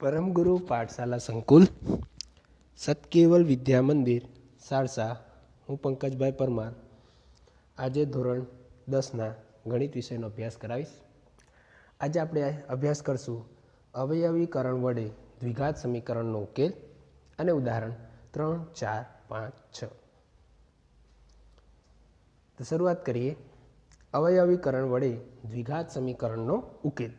પરમગુરુ પાઠશાલા સંકુલ, સતકેવલ વિદ્યા મંદિર, સારસા. હું પંકજભાઈ પરમાર. આજે ધોરણ દસના ગણિત વિષયનો અભ્યાસ કરાવીશ. આજે આપણે અભ્યાસ કરશું અવયવીકરણ વડે દ્વિઘાત સમીકરણનો ઉકેલ અને ઉદાહરણ ત્રણ, ચાર, પાંચ, છ. શરૂઆત કરીએ. અવયવીકરણ વડે દ્વિઘાત સમીકરણનો ઉકેલ.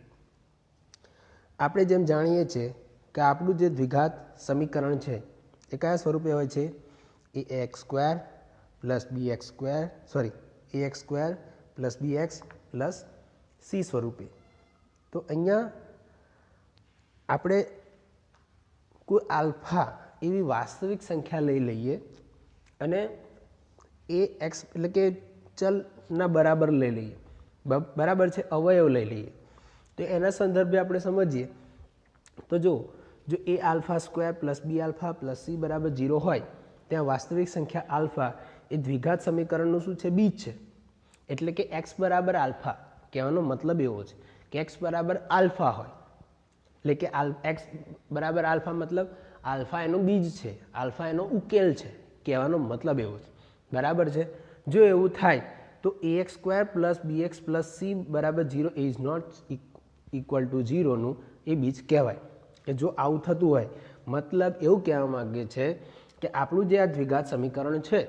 આપણે જેમ જાણીએ છીએ કે આપણું જે દ્વિઘાત સમીકરણ છે, એ કયા સ્વરૂપે હોય છે? A X square plus B X square, sorry, A X square plus B X plus C સ્વરૂપે. તો અહીંયા આપણે કોઈ આલ્ફા એવી વાસ્તવિક સંખ્યા લઈ લઈએ અને એ એક્સ એટલે કે ચલના બરાબર લઈ લઈએ. બરાબર છે? અવયવ લઈ લઈએ. તો એના સંદર્ભે આપણે સમજીએ. તો જો જો A alpha square plus B alpha plus C બરાબર ઝીરો હોય, ત્યાં વાસ્તવિક સંખ્યા આલ્ફા એ દ્વિઘાત સમીકરણનું શું છે? બીજ છે. એટલે કે એક્સ બરાબર આલ્ફા, કહેવાનો મતલબ એવો છે કે એક્સ બરાબર આલ્ફા હોય. એટલે કે એક્સ બરાબર આલ્ફા મતલબ આલ્ફા એનો બીજ છે, આલ્ફા એનો ઉકેલ છે, કહેવાનો મતલબ એવો છે. બરાબર છે? જો એવું થાય, તો A X square plus B X plus C બરાબર zero is not equal to ઝીરોનું એ બીજ કહેવાય. કે જો આવું થતું હોય, મતલબ એવું કહેવા માગે છે કે આપણું જે આ દ્વિઘાત સમીકરણ છે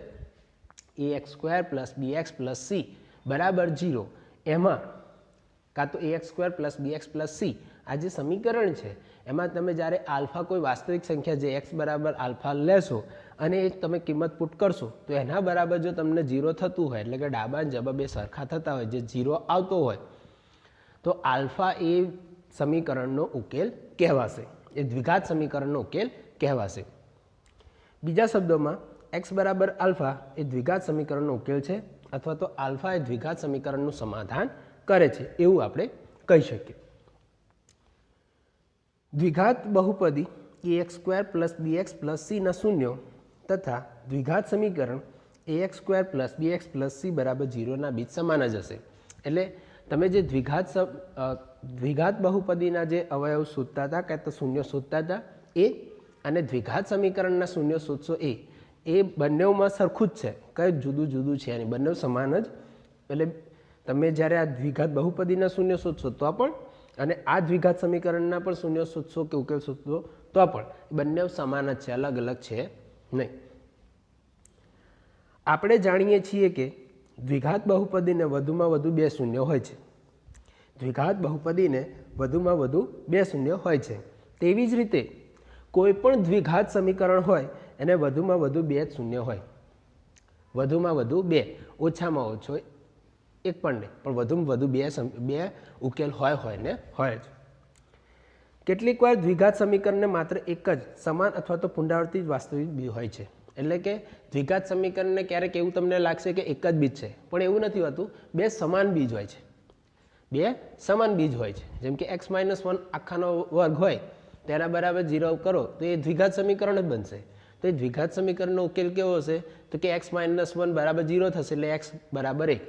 A X square plus B X plus C બરાબર ઝીરો એમાં કાં તો A X square plus B X plus C આ જે સમીકરણ છે, એમાં તમે જ્યારે આલ્ફા કોઈ વાસ્તવિક સંખ્યા જે એક્સ બરાબર આલ્ફા લેશો અને એ તમે કિંમત પુટ કરશો, તો એના બરાબર જો તમને ઝીરો થતું હોય, એટલે કે ડાબા જવાબ બે સરખા થતા હોય, જે ઝીરો આવતો હોય તો આલ્ફા એ સમીકરણનો ઉકેલ કહેવાશે. એ દ્વિઘાત સમીકરણનો ઉકેલ કહેવાશે. બીજા શબ્દોમાં એક્સ બરાબર આલ્ફા એ દ્વિઘાત સમીકરણનો ઉકેલ છે અથવા તો આલ્ફા એ દ્વિઘાત સમીકરણનું સમાધાન કરે છે, એવું આપણે કહી શકીએ. દ્વિઘાત બહુપદી A X square plus B X plus સીના શૂન્યો તથા દ્વિઘાત સમીકરણ A X square plus B X plus C બરાબર જીરોના બીજ સમાન જ હશે. એટલે તમે જે દ્વિઘાત દ્વિઘાત બહુપદીના જે અવયવ શોધતા હતા, કે તો શૂન્ય શોધતા હતા, એ અને દ્વિઘાત સમીકરણના શૂન્ય શોધશો એ એ બંનેમાં સરખું જ છે. કંઈ જુદું જુદું છે અને બંને સમાન જ. એટલે તમે જ્યારે આ દ્વિઘાત બહુપદીના શૂન્ય શોધશો, તો પણ, અને આ દ્વિઘાત સમીકરણના પણ શૂન્ય શોધશો કે ઉકેલ શોધશો, તો પણ. બંને સમાન જ છે, અલગ અલગ છે નહીં. આપણે જાણીએ છીએ કે દ્વિઘાત બહુપદીને વધુમાં વધુ બે શૂન્ય હોય છે. દ્વિઘાત બહુપદીને વધુમાં વધુ બે શૂન્ય હોય છે. તેવી જ રીતે કોઈ પણ દ્વિઘાત સમીકરણ હોય, એને વધુમાં વધુ બે જ શૂન્ય હોય. વધુમાં વધુ બે, ઓછામાં ઓછો એક પણ નહીં, પણ વધુમાં વધુ બે બે ઉકેલ હોય હોય ને, હોય જ. કેટલીક વાર દ્વિઘાત સમીકરણને માત્ર એક જ, સમાન અથવા તો પુનરાવર્તિત વાસ્તવિક બી હોય છે. એટલે કે દ્વિઘાત સમીકરણને ક્યારેક એવું તમને લાગશે કે એક જ બીજ છે. પણ એવું નથી હોતું. બે સમાન બીજ હોય છે. બે સમાન બીજ હોય છે. જેમ કે એક્સ માઇનસ વન આખાનો વર્ગ હોય, તેના બરાબર ઝીરો કરો, તો એ દ્વિઘાત સમીકરણ જ બનશે. તો એ દ્વિઘાત સમીકરણનો ઉકેલ કેવો હશે? તો કે એક્સ માઇનસ વન બરાબર ઝીરો થશે એટલે એક્સ બરાબર એક.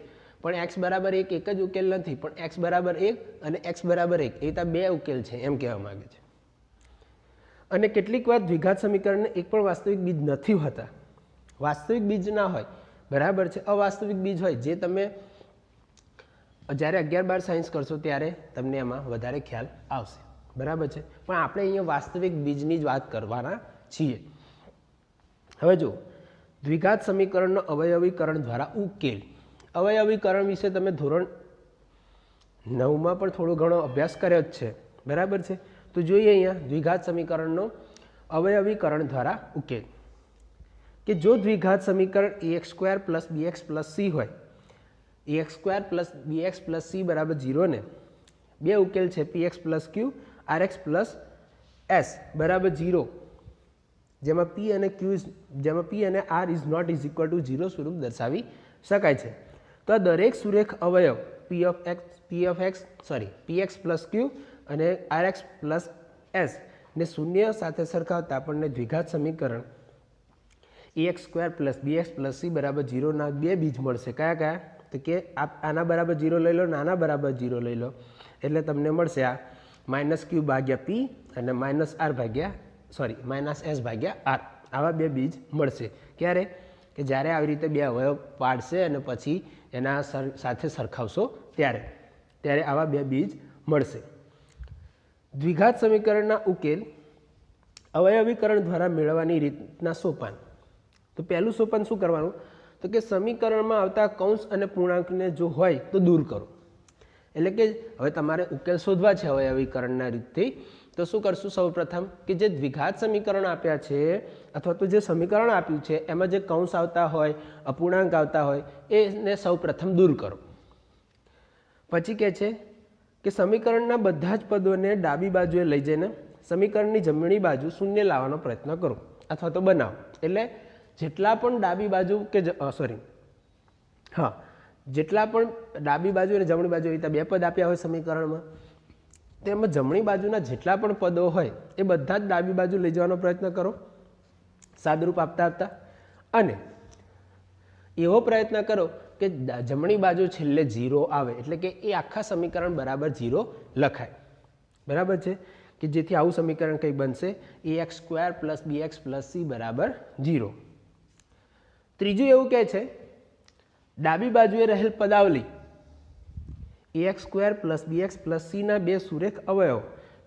પણ એક્સ બરાબર એક એક જ ઉકેલ નથી. પણ એક્સ બરાબર એક અને એક્સ બરાબર એક. એ તો બે ઉકેલ છે એમ કહેવા માગે છે. અને કેટલીક વાર દ્વિઘાત સમીકરણને એક પણ વાસ્તવિક બીજ નથી હોતા. વાસ્તવિક બીજ ના હોય, બરાબર છે? અવાસ્તવિક બીજ હોય, જે તમે જ્યારે અગિયાર બાર સાયન્સ કરશો ત્યારે તમને એમાં વધારે ખ્યાલ આવશે. બરાબર છે? પણ આપણે અહીંયા વાસ્તવિક બીજની જ વાત કરવાના છીએ. હવે જો દ્વિઘાત સમીકરણનો અવયવીકરણ દ્વારા ઉકેલ. અવયવીકરણ વિશે તમે ધોરણ નવમાં પણ થોડો ઘણો અભ્યાસ કર્યો જ છે. બરાબર છે? તો જોઈએ અહીંયા દ્વિઘાત સમીકરણનો અવયવીકરણ દ્વારા ઉકેલ. કે જો દ્વિઘાત સમીકરણ A X square plus B X plus C હોય A X square plus B X plus C બરાબર ઝીરોને બે ઉકેલ છે P X plus Q R X plus S બરાબર ઝીરો જેમાં પી અને ક્યુ જેમાં પી અને R is not is equal to zero સ્વરૂપ દર્શાવી શકાય છે. તો આ દરેક સુરેખ અવયવ P of X P of X sorry P X plus Q અને આર એક્સ પ્લસ એસ ને શૂન્ય સાથે સરખાવતા આપણને દ્વિઘાત સમીકરણ A X square plus B X plus C બરાબર ઝીરોના બે બીજ મળશે. કયા કયા? તો કે આપ આના બરાબર ઝીરો લઈ લો નાના બરાબર ઝીરો લઈ લો. એટલે તમને મળશે આ માઇનસ ક્યુ ભાગ્યા પી અને માઇનસ આર ભાગ્યા, સોરી, માઇનસ એસ ભાગ્યા આર આવા બે બીજ મળશે. ક્યારે? કે જ્યારે આવી રીતે બે અવયવ પાડશે અને પછી એના સાથે સરખાવશો ત્યારે. ત્યારે આવા બે બીજ મળશે. દ્વિઘાત સમીકરણના ઉકેલ અવયવીકરણ દ્વારા મેળવવાની રીતના સોપાન. તો પહેલું સોપાન શું કરવાનું? તો કે સમીકરણમાં આવતા કૌંસ અને પૂર્ણાંકને જો હોય તો દૂર કરો. એટલે કે હવે તમારે ઉકેલ શોધવા છે અવયવીકરણના રીતથી. તો શું કરશું સૌપ્રથમ? કે જે દ્વિઘાત સમીકરણ આપ્યા છે અથવા તો જે સમીકરણ આપ્યું છે, એમાં જે કૌંસ આવતા હોય, અપૂર્ણાંક આવતા હોય, એને સૌપ્રથમ દૂર કરો. પછી કહે છે કે સમીકરણના બધા જ પદોને ડાબી બાજુએ લઈ જઈને સમીકરણની જમણી બાજુ શૂન્ય લાવવાનો પ્રયત્ન કરો. અથવા તો બનાવો. એટલે જેટલા પણ ડાબી બાજુ કે સોરી હા. જેટલા પણ ડાબી બાજુ અને જમણી બાજુ એવી બે પદ આપ્યા હોય સમીકરણમાં. તેમાં જમણી બાજુના જેટલા પણ પદો હોય એ બધા જ ડાબી બાજુ લઈ જવાનો પ્રયત્ન કરો. સાદરૂપ આપતા આપતા. અને એવો પ્રયત્ન કરો કે જમણી બાજુ છેલ્લે ઝીરો આવે, એટલે કે એ આખા સમીકરણ બરાબર ઝીરો લખાય. બરાબર છે? કે જેથી આવું સમીકરણ કંઈ બનશે, A X square plus B X plus C બરાબર ઝીરો. ત્રીજું એવું કહે છે, ડાબી બાજુએ રહેલ પદાવલી, A X square plus B X plus સીના બે સુરેખ અવયવ,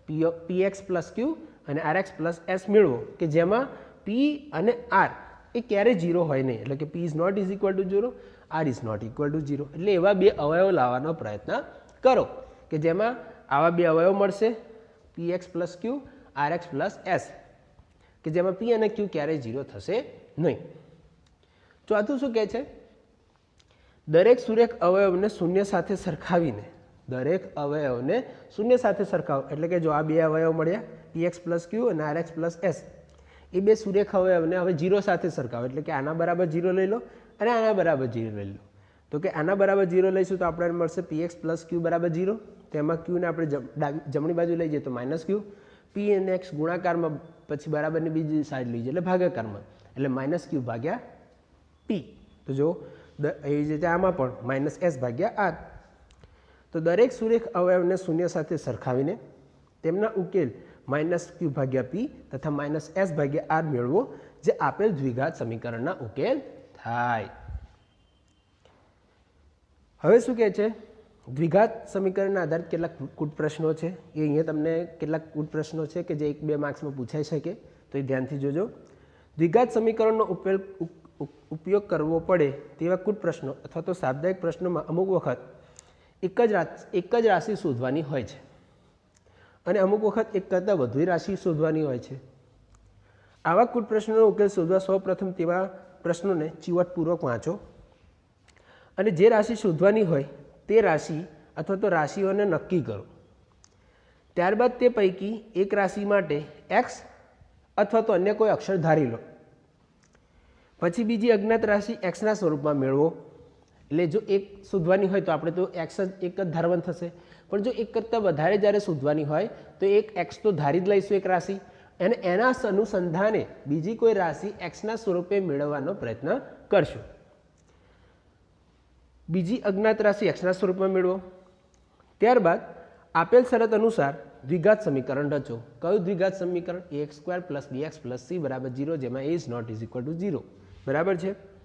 P P X plus Q અને આર એક્સ પ્લસ એસ મેળવો, કે જેમાં પી અને આર એ ક્યારેય ઝીરો હોય નહીં. એટલે કે P is not is equal to zero R is not equal to zero એટલે એવા બે અવયવ લાવવાનો પ્રયત્ન કરો કે જેમાં આવા બે અવયવ મળશે. P X plus Q R X plus S કે જેમાં પી અને ક્યુ ક્યારેય ઝીરો થશે નહીં. ચોથું શું કહે છે? દરેક સુરેખ અવયવને શૂન્ય સાથે સરખાવીને, દરેક અવયવને શૂન્ય સાથે સરખાવો. એટલે કે જો આ બે અવયવ મળ્યા પી એક્સ પ્લસ ક્યુ અને આર એક્સ પ્લસ એસ એ બે સુરેખ અવયવને હવે જીરો સાથે સરખાવો. એટલે કે આના બરાબર જીરો લઈ લો અને આના બરાબર જીરો લઈ લો. તો કે આના બરાબર જીરો લઈશું તો આપણને મળશે પી એક્સ પ્લસ ક્યુ બરાબર જીરો. તેમાં ક્યુને આપણે જમણી બાજુ લઈ જઈએ તો માઇનસ ક્યુ પી અને એક્સ ગુણાકારમાં પછી બરાબરની બીજી સાઈડ લઈ જઈએ એટલે ભાગાકારમાં. એટલે માઇનસ ક્યુ ભાગ્યા પી તો જો એવી જ રીતે આમાં પણ માઇનસ એસ ભાગ્યા આર તો દરેક સુરેખ અવયવને શૂન્ય સાથે સરખાવીને તેમના ઉકેલ માઇનસ ક્યુ ભાગ્યા પી તથા માઇનસ એસ ભાગ્યા આર મેળવો, જે આપેલ દ્વિઘાત સમીકરણના ઉકેલ થાય. હવે શું કહે છે? દ્વિઘાત સમીકરણના આધારિત કેટલાક કૂટ પ્રશ્નો છે. એ અહીંયા તમને કેટલાક કૂટ પ્રશ્નો છે કે જે એક બે માર્ક્સમાં પૂછાઈ શકે, તો એ ધ્યાનથી જોજો. દ્વિઘાત સમીકરણનો ઉકેલ ઉપયોગ કરવો પડે તેવા કૂટ પ્રશ્નો અથવા તો સાપ્દાયિક પ્રશ્નોમાં અમુક વખત એક જ એક જ રાશિ શોધવાની હોય છે. અને અમુક વખત એક કરતાં વધુ રાશિ શોધવાની હોય છે. આવા કુટ પ્રશ્નોનો ઉકેલ શોધવા સૌ પ્રથમ તેવા પ્રશ્નોને ચીવટપૂર્વક વાંચો. અને જે રાશિ શોધવાની હોય તે રાશિ અથવા તો રાશિઓને નક્કી કરો. ત્યારબાદ તે પૈકી એક રાશિ માટે એક્સ અથવા તો અન્ય કોઈ અક્ષર ધારી લો. પછી બીજી અજ્ઞાત રાશિ એક્સના સ્વરૂપમાં મેળવો. એટલે જો એક શોધવાની હોય તો આપણે તો એક્સ જ એક જ ધારવાનું થશે. પણ જો એક કરતાં વધારે જ્યારે શોધવાની હોય, તો એક એક્સ તો ધારી જ લઈશું એક રાશિ. અને એના અનુસંધાને બીજી કોઈ રાશિ એક્સના સ્વરૂપે મેળવવાનો પ્રયત્ન કરશું. બીજી અજ્ઞાત રાશિ એક્સના સ્વરૂપમાં મેળવો. ત્યારબાદ આપેલ શરત અનુસાર દ્વિઘાત સમીકરણ રચો. કયું દ્વિઘાત સમીકરણ? A X square plus B X plus C બરાબર જીરો જેમાં A is not is equal to zero બરાબર છે?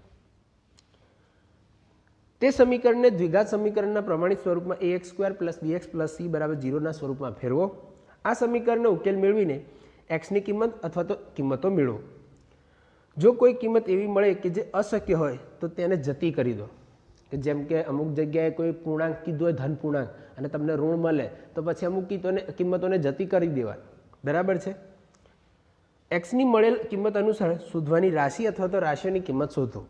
તે સમીકરણને દ્વિઘાત સમીકરણના પ્રમાણિત સ્વરૂપમાં A X square plus B X plus C બરાબર જીરોના સ્વરૂપમાં ફેરવો. આ સમીકરણનો ઉકેલ મેળવીને એક્સની કિંમત અથવા તો કિંમતો મેળવો. જો કોઈ કિંમત એવી મળે કે જે અશક્ય હોય, તો તેને જતી કરી દો. કે જેમ કે અમુક જગ્યાએ કોઈ પૂર્ણાંક કીધું હોય ધન પૂર્ણાંક અને તમને ઋણ મળે, તો પછી અમુક કીધોને કિંમતોને જતી કરી દેવાય. બરાબર છે? એક્સની મળેલ કિંમત અનુસાર શોધવાની રાશિ અથવા તો રાશિઓની કિંમત શોધો.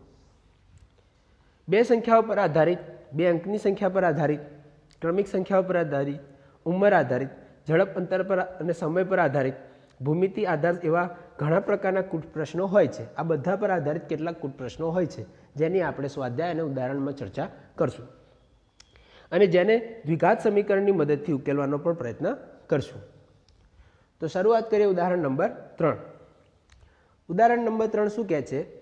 બે સંખ્યાઓ પર આધારિત, બે અંકની સંખ્યા પર આધારિત, ક્રમિક સંખ્યાઓ પર આધારિત, ઉંમર આધારિત, ઝડપ અંતર પર અને સમય પર આધારિત, ભૂમિતિ આધાર એવા ઘણા પ્રકારના કૂટ પ્રશ્નો હોય છે. આ બધા પર આધારિત કેટલાક કૂટ પ્રશ્નો હોય છે, જેની આપણે સ્વાધ્યાય અને ઉદાહરણમાં ચર્ચા કરશું. અને જેને દ્વિઘાત સમીકરણની મદદથી ઉકેલવાનો પણ પ્રયત્ન કરશું. તો શરૂઆત કરીએ ઉદાહરણ નંબર ત્રણ. ઉદાહરણ નંબર ત્રણ શું કહે છે?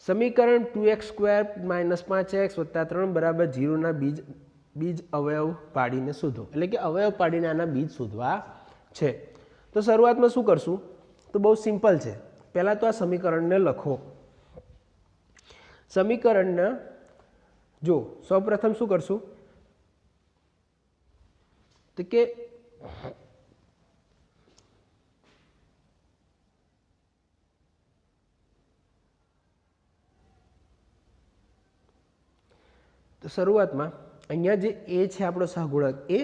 સમીકરણ ટુ એક્સ સ્ક્વેર માઇનસ પાંચ એક્સ વત્તા ત્રણ બરાબર જીરોના બીજ બીજ અવયવ પાડીને શોધો. એટલે કે અવયવ પાડીને આના બીજ શોધવા છે. તો શરૂઆતમાં શું કરશું? તો બહુ સિમ્પલ છે. પહેલાં તો આ સમીકરણને લખો. સમીકરણને જો, સૌપ્રથમ શું કરશું? તો કે તો શરૂઆતમાં અહીંયા જે એ છે આપણો સહગુણક એ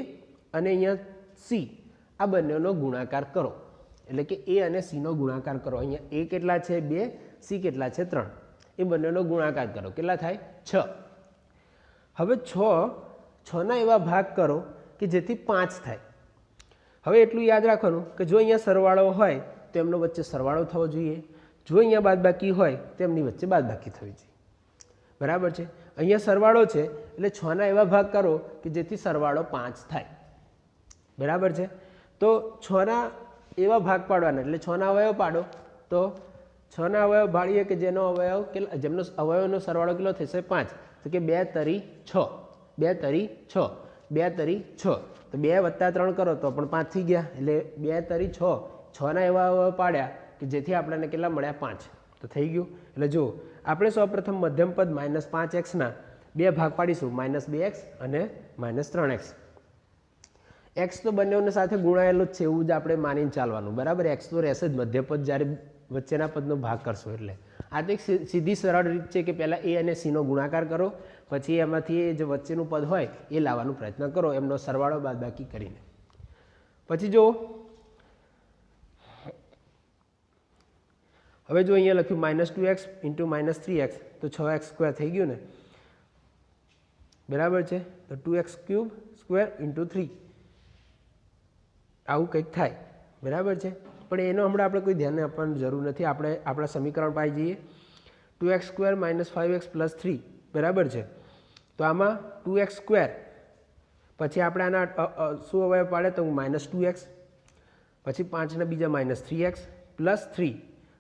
અને અહીંયા સી, આ બંનેનો ગુણાકાર કરો. એટલે કે એ અને સીનો ગુણાકાર કરો. અહીંયા એ કેટલા છે? બે, સી કેટલા છે? ત્રણ. એ બંનેનો ગુણાકાર કરો. કેટલા થાય? છ. હવે છ છના એવા ભાગ કરો કે જેથી પાંચ થાય. હવે એટલું યાદ રાખવાનું કે જો અહીંયા સરવાળો હોય તો એમનો વચ્ચે સરવાળો થવો જોઈએ. જો અહીંયા બાદબાકી હોય તો એમની વચ્ચે બાદબાકી થવી જોઈએ. બરાબર છે? અહીંયા સરવાળો છે, એટલે છના એવા ભાગ કરો કે જેથી સરવાળો પાંચ થાય. બરાબર છે? તો છના એવા ભાગ પાડવાના, એટલે છના અવયવ પાડો. તો છના અવયવ પાડીએ કે જેનો અવયવ કેટલા, જેમનો અવયવનો સરવાળો કેટલો થશે? પાંચ. તો કે બે તરી છ. બે તરી છ. બે તરી છ. તો બે વત્તા ત્રણ કરો, તો પણ પાંચ થઈ ગયા. એટલે બે તરી છ. છના એવા અવયવ પાડ્યા કે જેથી આપણને કેટલા મળ્યા? પાંચ. તો થઈ ગયું. એટલે જુઓ, આપણે સૌપ્રથમ મધ્યમ પદ માઇનસ પાંચ એક્સના બે ભાગ પાડીશું. માઇનસ બે એક્સ અને માઇનસ ત્રણ એક્સ એક્સ તો બંનેઓને સાથે ગુણાયેલું જ છે, એવું જ આપણે માનીને ચાલવાનું. બરાબર? એક્સ તો રહેશે જ મધ્યપદ જ્યારે વચ્ચેના પદનો ભાગ કરશો એટલે. આ તો એક સીધી સરળ રીત છે કે પહેલાં એ અને સીનો ગુણાકાર કરો, પછી એમાંથી જે વચ્ચેનું પદ હોય, એ લાવવાનો પ્રયત્ન કરો. એમનો સરવાળો બાદબાકી કરીને. પછી જો હવે જો અહીંયા લખ્યું minus two X into minus three X તો છ એક્સ સ્ક્વેર થઈ ગયું ને? બરાબર છે? તો two X cube square into three આવું કંઈક થાય. બરાબર છે? પણ એનો હમણાં આપણે કોઈ ધ્યાન આપવાની જરૂર નથી. આપણે આપણા સમીકરણ પાઈ જઈએ. Two X square minus five X plus three બરાબર છે? તો આમાં ટુ એક્સ સ્ક્વેર પછી આપણે આના શું અવયવ પાડે? તો માઇનસ ટુ એક્સ પછી પાંચના બીજા minus three X plus three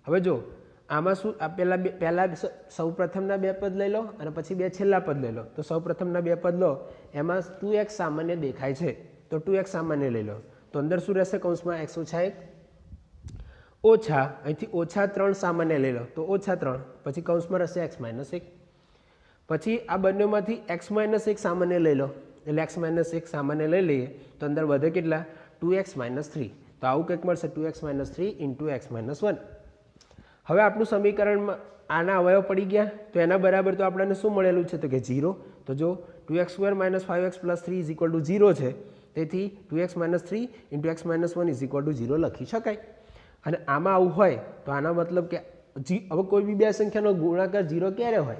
હવે જો, આમાં શું, આ પહેલાં બે, પહેલાં સૌ પ્રથમના બે પદ લઈ લો અને પછી બે છેલ્લા પદ લઈ લો. તો સૌ પ્રથમના બે પદ લો. એમાં ટુ એક્સ સામાન્ય દેખાય છે. તો ટુ એક્સ સામાન્ય લઈ લો. તો અંદર શું રહેશે? કૌંસમાં એક્સ ઓછા એક, ઓછા, અહીંથી ઓછા ત્રણ સામાન્ય લઈ લો. તો ઓછા ત્રણ, પછી કૌંસમાં રહેશે એક્સ માઇનસ એક. પછી આ બંનેમાંથી એક્સ માઇનસ એક સામાન્ય લઈ લો. એટલે એક્સ માઇનસ એક સામાન્ય લઈ લઈએ. તો અંદર વધે કેટલા? ટુ એક્સ માઇનસ થ્રી તો આવું કંઈક મળશે two x minus three into x minus one હવે આપણું સમીકરણમાં આના અવયવ પડી ગયા. તો એના બરાબર તો આપણને શું મળેલું છે? તો કે ઝીરો. તો જો two x square minus five x plus three is equal to zero છે. તેથી two x minus three into x minus one is equal to zero લખી શકાય. અને આમાં આવું હોય તો આના મતલબ કે જી, હવે કોઈ બી બે સંખ્યાનો ગુણાકાર ઝીરો ક્યારે હોય?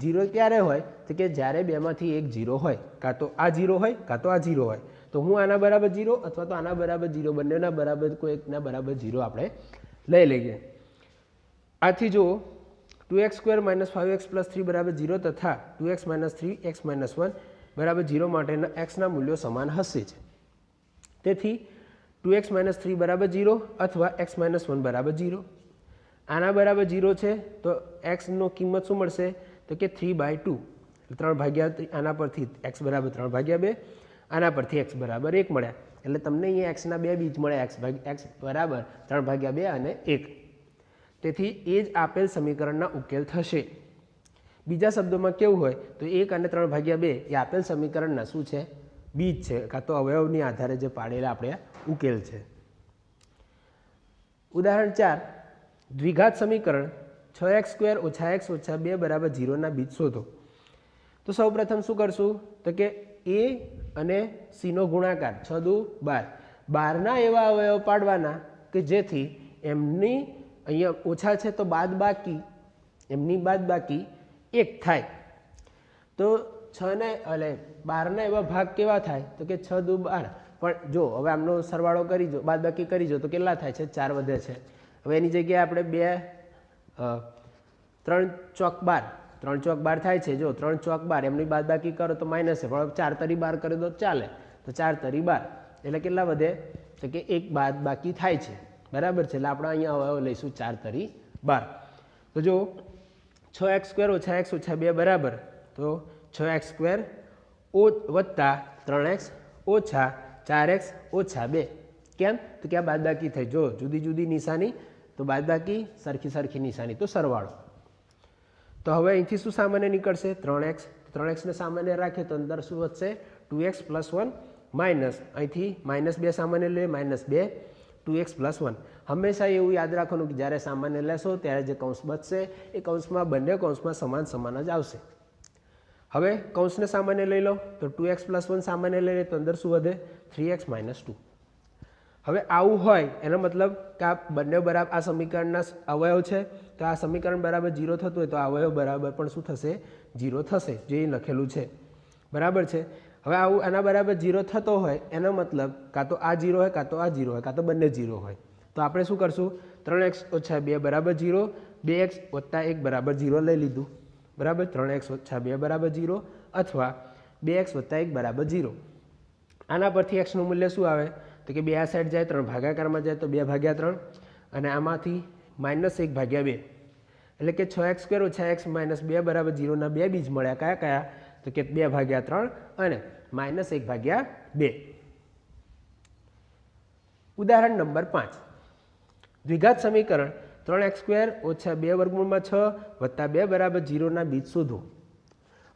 ઝીરો ક્યારે હોય? તો કે જ્યારે બેમાંથી એક ઝીરો હોય. કાં તો આ ઝીરો હોય, કાં તો આ ઝીરો હોય. તો હું આના બરાબર ઝીરો અથવા તો આના બરાબર ઝીરો બંનેના બરાબર કોઈ એકના બરાબર ઝીરો આપણે લઈ લઈએ. આથી જુઓ, two x square minus five x plus three બરાબર ઝીરો તથા two x minus three, x minus one બરાબર ઝીરો માટેના એક્સના મૂલ્યો સમાન હશે જ. તેથી ટુ એક્સ માઇનસ થ્રી બરાબર ઝીરો અથવા એક્સ માઇનસ વન બરાબર ઝીરો. આના બરાબર ઝીરો છે, તો એક્સનો કિંમત શું મળશે? તો કે થ્રી બાય ટુ. ત્રણ ભાગ્યા આના પરથી એક્સ બરાબર ત્રણ ભાગ્યા બે, આના પરથી એક્સ બરાબર એક મળ્યા. એટલે તમને અહીંયા એક્સના બે બીજ મળ્યા, એક્સ ભાગ, એક્સ બરાબર ત્રણ ભાગ્યા બે અને એક. તેથી એ જ આપેલ સમીકરણના ઉકેલ થશે. બીજા શબ્દોમાં કેવું હોય, તો એક અને ત્રણ ભાગ્યા બે એ આપેલ સમીકરણના શું છે? બીજ છે, કાં તો અવયવની આધારે જે પાડેલા આપણે ઉકેલ છે. ઉદાહરણ ચાર, દ્વિઘાત સમીકરણ છ એક્સ સ્ક્વેર ઓછા એક્સ ઓછા બે બરાબર ઝીરોના બીજ શોધો. તો સૌ પ્રથમ શું કરશું? તો કે એ અને સીનો ગુણાકાર, છ દુ બાર. બારના એવા અવયવ પાડવાના કે જેથી એમની અહીંયા ઓછા છે તો બાદ બાકી, એમની બાદ બાકી એક થાય. તો છ ને એટલે બારના એવા ભાગ કેવા થાય? તો કે છ દુ બાર. પણ જો, હવે આમનો સરવાળો કરી જો, બાદ બાકી કરી જો, તો કેટલા થાય છે? ચાર વધે છે. હવે એની જગ્યાએ આપણે બે ત્રણ ચોક બાર. ત્રણ ચોક બાર થાય છે. જો, ત્રણ ચોક બાર, એમની બાદ બાકી કરો તો માઇનસ છે. પણ ચાર તરી બાર કરી દો ચાલે. તો ચાર તરી બાર. એટલે કેટલા વધે? તો કે એક બાદ બાકી થાય છે. બરાબર છે. એટલે આપણે અહીંયા અવયવ લઈશું ચાર તરી બાર. તો જો છ એક્સ સ્ક્વેર ઓછા એક્સ ઓછા બે બરાબર. તો છ એક્સ સ્ક્વેર ઓ વત્તા ત્રણ એક્સ ઓછા ચાર એક્સ ઓછા બે. કેમ? તો કે આ બાદબાકી થઈ. જો જુદી જુદી નિશાની. તો બાદબાકી સરખી સરખી નિશાની. તો સરવાળો. તો હવે અહીંથી શું સામાન્ય નીકળશે? ત્રણ એક્સ. ત્રણ એક્સને સામાન્ય રાખીએ તો અંદર શું વધશે? Two x plus one minus. અહીંથી માઇનસ બે સામાન્ય લઈએ માઇનસ બે. ટુ એક્સ પ્લસ વન હંમેશા એવું યાદ રાખવાનું કે જ્યારે સામાન્ય લેશો ત્યારે જે કૌંસ બચશે, એ કૌંસમાં બંને કૌંસમાં સમાન સમાન જ આવશે. હવે કૌંસને સામાન્ય લઈ લો, તો ટુ એક્સ પ્લસ વન સામાન્ય લઈ લે, તો અંદર શું વધે? થ્રી એક્સ માઇનસ ટુ હવે આવું હોય, એનો મતલબ કે આ બંને બરાબર આ સમીકરણના અવયવ છે, તો આ સમીકરણ બરાબર જીરો થતું હોય તો આ અવયવ બરાબર પણ શું થશે? જીરો થશે, જે લખેલું છે. બરાબર છે? હવે આવું આના બરાબર જીરો થતો હોય, એનો મતલબ કાં તો આ જીરો હોય, કાં તો આ જીરો હોય, કાં તો બંને જીરો હોય. તો આપણે શું કરશું? ત્રણ એક્સ ઓછા બે બરાબર જીરો બે એક્સ વત્તા એક બરાબર જીરો લઈ લીધું. બરાબર? ત્રણ એક્સ ઓછા બે બરાબર જીરો અથવા બે એક્સ વત્તા એક બરાબર જીરો આના પરથી એક્સનું મૂલ્ય શું આવે? તો કે બે આ સાઈડ જાય, ત્રણ ભાગાકારમાં જાય, તો બે ભાગ્યા ત્રણ. અને આમાંથી માઇનસ એક ભાગ્યા બે. એટલે કે છ એક્સ સ્ક્વેર ઓછા એક્સ માઇનસ બે બરાબર જીરોના બે બીજ મળ્યા. કયા કયા? તો કે બે ભાગ્યા ત્રણ અને માઇનસ એક ભાગ્યા બે. ઉદાહરણ નંબર પાંચ. દ્વિઘાત સમીકરણ ત્રણ એક્સ સ્ક્વેર ઓછા બે વર્ગમૂળમાં છ વત્તા બે બરાબર જીરોના બીજ શોધો.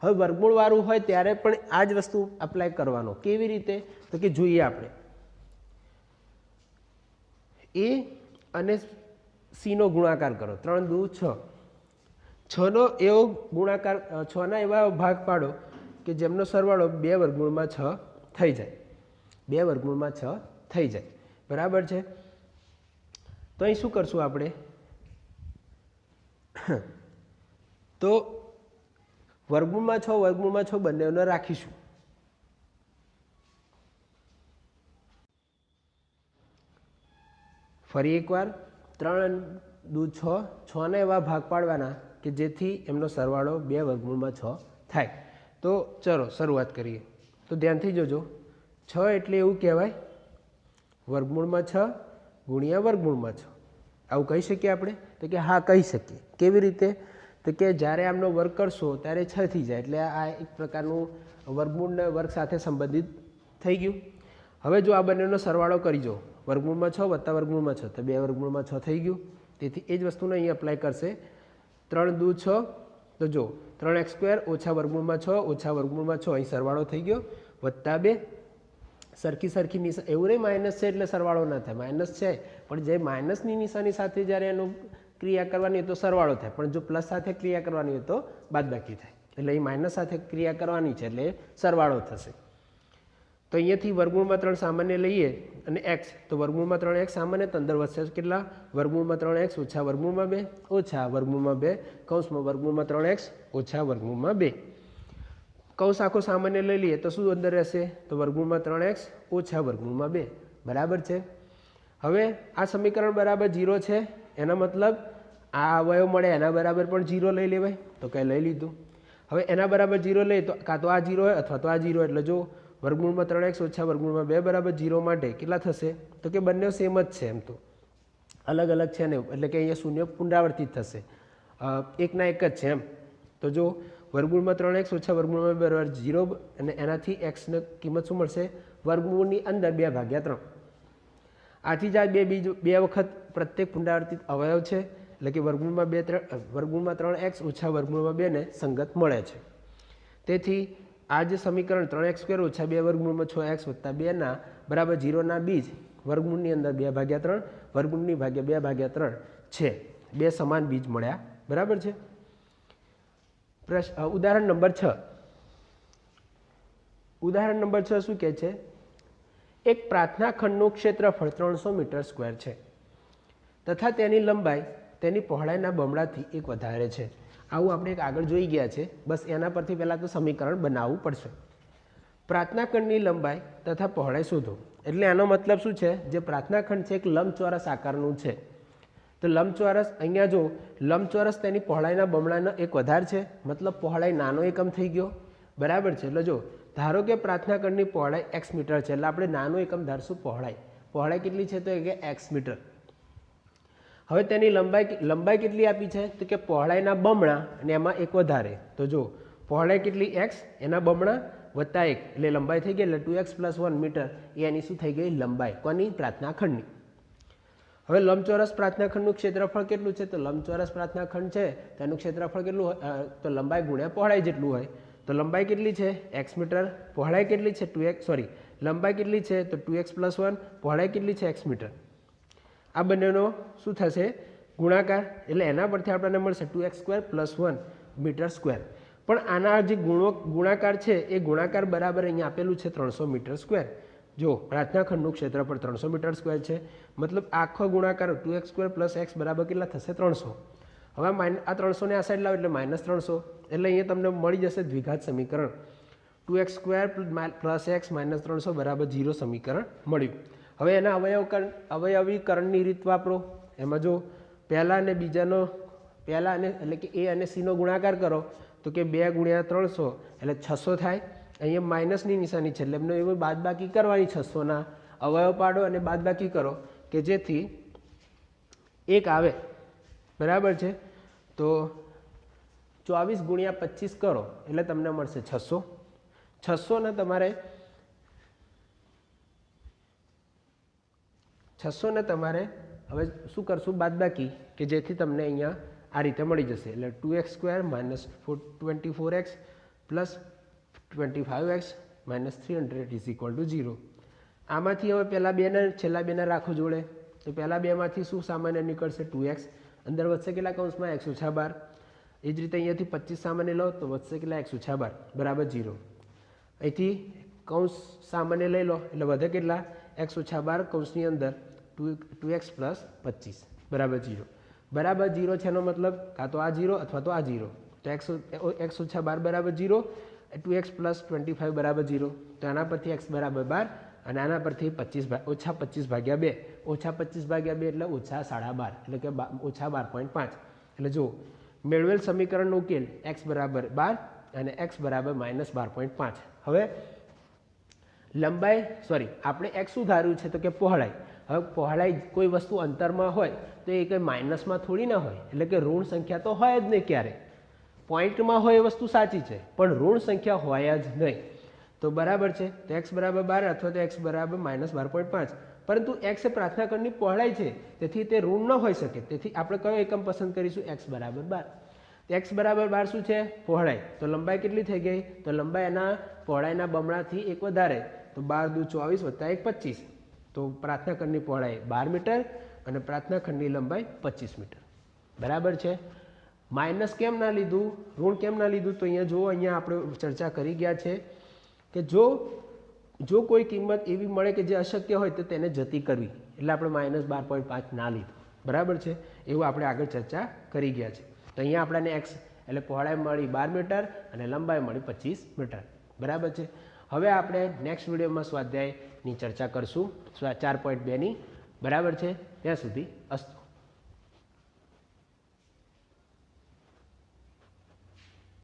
હવે વર્ગમૂળવાળું હોય ત્યારે પણ આ જ વસ્તુ અપ્લાય કરવાનો. કેવી રીતે? તો કે જોઈએ આપણે. એ અને સીનો ગુણાકાર કરો. ત્રણ દુ છ. છનો એવો ગુણાકાર છના એવા ભાગ પાડો કે જેમનો સરવાળો બે વર્ગમૂળમાં છ થઈ જાય. બે વર્ગમૂળમાં છ થઈ જાય. બરાબર છે? તો અહીં શું કરશું આપણે? તો વર્ગમૂળમાં છ વર્ગમૂળમાં છ બંનેઓને રાખીશું. ફરી એકવાર, ત્રણ દૂ, છ, છને એવા ભાગ પાડવાના. કે જેથી એમનો સરવાળો બે વર્ગમૂળમાં છ થાય. તો ચલો શરૂઆત કરીએ. તો ધ્યાનથી જોજો. છ એટલે એવું કહેવાય, વર્ગમૂળમાં છ ગુણ્યા વર્ગમૂળમાં છ. આવું કહી શકીએ આપણે? તો કે હા, કહી શકીએ. કેવી રીતે? તો કે જ્યારે આમનો વર્ગ કરશો ત્યારે છ થઈ જાય. એટલે આ એક પ્રકારનું વર્ગમૂળને વર્ગ સાથે સંબંધિત થઈ ગયું. હવે જો આ બંનેનો સરવાળો કરી જો. વર્ગમૂળમાં છ વત્તા વર્ગમૂળમાં છ. તો બે વર્ગમૂળમાં છ થઈ ગયું. તેથી એ જ વસ્તુને અહીં અપ્લાય કરશે. ત્રણ દુ છ. તો જો, ત્રણ એક્સ સ્ક્વેર ઓછા વર્ગમૂળમાં છ, ઓછા વર્ગમૂળમાં છ. અહીં સરવાળો થઈ ગયો. વત્તા બે. સરખી સરખી નિશા એવું નહીં માઇનસ છે એટલે સરવાળો ના થાય. માઇનસ છે, પણ જે માઇનસની નિશાની સાથે જ્યારે એનું ક્રિયા કરવાની હોય તો સરવાળો થાય. પણ જો પ્લસ સાથે ક્રિયા કરવાની હોય તો બાદબાકી થાય. એટલે એ માઇનસ સાથે ક્રિયા કરવાની છે એટલે સરવાળો થશે. તો અહીંયાથી વર્ગમૂળમાં ત્રણ સામાન્ય લઈએ અને એક્સ તો વર્ગમૂળમાં ત્રણ એક્સ સામાન્ય, તો અંદર વધશે કેટલા? વર્ગમૂળમાં ત્રણ એક્સ ઓછા વર્ગમૂળમાં બે. ઓછા વર્ગમૂળમાં બે. કૌંસમાં વર્ગમૂળમાં ત્રણ એક્સ ઓછા વર્ગમૂળમાં બે. કૌંસ આખો સામાન્ય લઈ લઈએ તો શું અંદર રહેશે? તો વર્ગમૂળમાં ત્રણ એક્સ ઓછા વર્ગમૂળમાં બે. બરાબર છે? હવે આ સમીકરણ બરાબર જીરો છે. એનો મતલબ આ અવયવ મળે એના બરાબર પણ જીરો લઈ લેવાય. તો કંઈ લઈ લીધું. હવે એના બરાબર જીરો લઈએ તો કાં તો આ જીરો હોય અથવા તો આ જીરો એટલે જો વર્ગમૂળમાં ત્રણ એક્સ ઓછા વર્ગમૂળમાં બે બરાબર જીરો માટે કેટલા થશે? તો કે બંને સેમ જ છે એમ તો. અલગ અલગ છે ને એટલે કે અહીંયા શૂન્ય પુનરાવર્તિત થશે. એકના એક જ છે એમ. તો જો વર્ગમૂળમાં ત્રણ એક્સ ઓછા વર્ગમૂળમાં બરાબર જીરો અને એનાથી એક્સને કિંમત શું મળશે? વર્ગમૂળની અંદર બે ભાગ્યા ત્રણ. આથી જ આ બે બીજ, બે વખત પ્રત્યેક પુનરાવર્તિત અવયવ છે. એટલે કે વર્ગમૂળમાં બે ત્રણ વર્ગમૂળમાં ત્રણ એક્સ ઓછા વર્ગમૂળમાં બેને સંગત મળે છે. તેથી આ જે સમીકરણ ત્રણ એક્સ સ્ક્વેર ઓછા બે વર્ગમૂળમાં છ એક્સ વત્તા બેના બરાબર જીરોના બીજ વર્ગમૂળની અંદર બે ભાગ્યા ત્રણ, વર્ગમૂળની ભાગ્યા બે ભાગ્યા ત્રણ છે. બે સમાન બીજ મળ્યા. બરાબર છે? પ્રશ્ન ઉદાહરણ નંબર છ. ઉદાહરણ નંબર છ શું કહે છે? એક પ્રાર્થના ખંડનું ક્ષેત્રફળ ત્રણસો મીટર સ્ક્વેર છે. તથા તેની લંબાઈ તેની પહોળાઈના બમણાથી એક વધારે છે. આવું આપણે એક આગળ જોઈ ગયા છે. બસ એના પરથી પહેલાં તો સમીકરણ બનાવવું પડશે. પ્રાર્થનાખંડની લંબાઈ તથા પહોળાઈ શોધો. એટલે આનો મતલબ શું છે? જે પ્રાર્થનાખંડ છે એક લંબચોરસ આકારનું છે. તો લંબચોરસ, અહીંયા જો લંબચોરસ તેની પહોળાઈના બમણાનો એક વધાર છે, મતલબ પહોળાઈ નાનો એકમ થઈ ગયો. બરાબર છે? એટલે જો, ધારો કે પ્રાર્થના ખંડની પહોળાઈ એક્સ મીટર છે, એટલે આપણે નાનો એકમ ધારશું પહોળાઈ. પહોળાઈ કેટલી છે તો કે એક્સ મીટર. હવે તેની લંબાઈ લંબાઈ કેટલી આપી છે? તો કે પહોળાઈના બમણા અને એમાં એક વધારે. તો જો પહોળાઈ કેટલી? એક્સ એના બમણા વત્તા એક. એટલે લંબાઈ થઈ ગઈ એટલે two x plus one metre એ એની શું થઈ ગઈ? લંબાઈ. કોની? પ્રાર્થના ખંડની હવે લંબચોરસ પ્રાર્થના ખંડનું ક્ષેત્રફળ કેટલું છે? તો લંબચોરસ પ્રાર્થના ખંડ છે તેનું ક્ષેત્રફળ કેટલું હોય? તો લંબાઈ ગુણ્યા પહોળાઈ જેટલું હોય. તો લંબાઈ કેટલી છે? એક્સ મીટર પહોળાઈ કેટલી છે? ટુ એક્સ સોરી લંબાઈ કેટલી છે? તો ટુ એક્સ પ્લસ વન પહોળાઈ કેટલી છે? એક્સ મીટર આ બંનેનો શું થશે? ગુણાકાર. એટલે એના પરથી આપણને મળશે two x square plus one metre square. પણ આના જે ગુણો, ગુણાકાર છે, એ ગુણાકાર બરાબર અહીંયા આપેલું છે ત્રણસો મીટર સ્ક્વેર. જો પ્રાર્થના ખંડનું ક્ષેત્રફળ ત્રણસો મીટર સ્ક્વેર છે. મતલબ આખો ગુણાકાર two x square plus x બરાબર કેટલા થશે? ત્રણસો. હવે માઇન, આ ત્રણસોને આ સાઈડ લાવો એટલે માઇનસ ત્રણસો. એટલે અહીંયા તમને મળી જશે દ્વિઘાત સમીકરણ. Two x square plus x minus ત્રણસો બરાબર જીરો સમીકરણ મળ્યું. હવે એના અવયવકરણ, અવયવીકરણની રીત વાપરો. એમાં જો પહેલાં અને બીજાનો, પહેલાં અને, એટલે કે એ અને સીનો ગુણાકાર કરો, તો કે બે ગુણ્યા ત્રણસો, એટલે છસો થાય. અહીંયા માઇનસની નિશાની છે, એટલે એમને એવું બાદબાકી કરવાની છસોના અવયવ પાડો અને બાદબાકી કરો, કે જેથી એક આવે. બરાબર છે? તો ચોવીસ ગુણ્યા પચીસ કરો, એટલે તમને મળશે છસો. છસોને તમારે છસોને તમારે હવે શું કરશું બાદબાકી કે જેથી તમને અહીંયા આ રીતે મળી જશે. એટલે two x square minus four twenty four x plus twenty five x minus three hundred is equal to zero આમાંથી હવે પહેલાં બેને છેલ્લા બેને રાખો જોડે. તો પહેલાં બેમાંથી શું સામાન્ય નીકળશે? ટુ એક્સ અંદર વધશે કેટલા કૌંસમાં? એક્સ ઓછા બાર. એ જ રીતે અહીંયાથી પચીસ સામાન્ય લો તો વધશે કેટલા? એક્સ ઓછા બાર. બરાબર જીરો અહીંથી કૌંસ સામાન્ય લઈ લો. એટલે વધે કેટલા? એક્સ ઓછા બાર કૌંસની અંદર. ટુ ટુ એક્સ પ્લસ પચીસ. બરાબર જીરો. બરાબર જીરો છે એનો મતલબ કાં તો આ જીરો અથવા તો આ જીરો. તો એક્સ એક્સ ઓછા બાર બરાબર zero two x plus twenty five બરાબર જીરો. તો આના પરથી એક્સ બરાબર બાર અને આના પરથી પચીસ ઓછા પચીસ ભાગ્યા બે. ઓછા પચીસ ભાગ્યા બે એટલે ઓછા સાડા બાર, એટલે કે ઓછા બાર પોઈન્ટ પાંચ. એટલે જુઓ, મેળવેલ સમીકરણનો ઉકેલ એક્સ બરાબર બાર અને એક્સ બરાબર માઇનસ બાર પોઈન્ટ પાંચ. હવે લંબાઈ, સોરી, આપણે એક્સ શું ધાર્યું છે તો કે પહોળાઈ. હવે પહોળાઈ કોઈ વસ્તુ અંતરમાં હોય તો એ કંઈ માઇનસમાં થોડી ના હોય. એટલે કે ઋણ સંખ્યા તો હોય જ નહીં ક્યારે પોઈન્ટમાં હોય એ વસ્તુ સાચી છે, પણ ઋણ સંખ્યા હોય જ નહીં. તો બરાબર છે, તો એક્સ બરાબર બાર અથવા તો એક્સ બરાબર માઇનસ બાર પોઈન્ટ પાંચ. પરંતુ એક્સ એ પ્રાર્થના કરની પહોળાઈ છે, તેથી તે ઋણ ન હોઈ શકે. તેથી આપણે કયો એકમ પસંદ કરીશું? એક્સ બરાબર બાર. એક્સ બરાબર બાર શું છે? પહોળાઈ. તો લંબાઈ કેટલી થઈ ગઈ? તો લંબાઈ એના પહોળાઈના બમણાથી એક વધારે. તો બાર દુ ચોવીસ વત્તા એક પચીસ. તો પ્રાર્થના ખંડની પહોળાઈ બાર મીટર અને પ્રાર્થના ખંડની લંબાઈ પચીસ મીટર. બરાબર છે? માઇનસ કેમ ના લીધું? ઋણ કેમ ના લીધું? તો અહીંયા જો અહીંયા આપણે ચર્ચા કરી ગયા છે કે જો જો કોઈ કિંમત એવી મળે કે જે અશક્ય હોય, તો તેને જતી કરવી. એટલે આપણે માઇનસ બાર પોઈન્ટ પાંચ ના લીધું. બરાબર છે? એવું આપણે આગળ ચર્ચા કરી ગયા છે. તો અહીંયા આપણને એક્સ એટલે પહોળાઈ મળી બાર મીટર અને લંબાઈ મળી પચીસ મીટર. બરાબર છે? હવે આપણે નેક્સ્ટ વિડીયોમાં સ્વાધ્યાયની ચર્ચા કરશું. ચાર પોઈન્ટ બેની બરાબર છે? ત્યાં સુધી અસ્તુ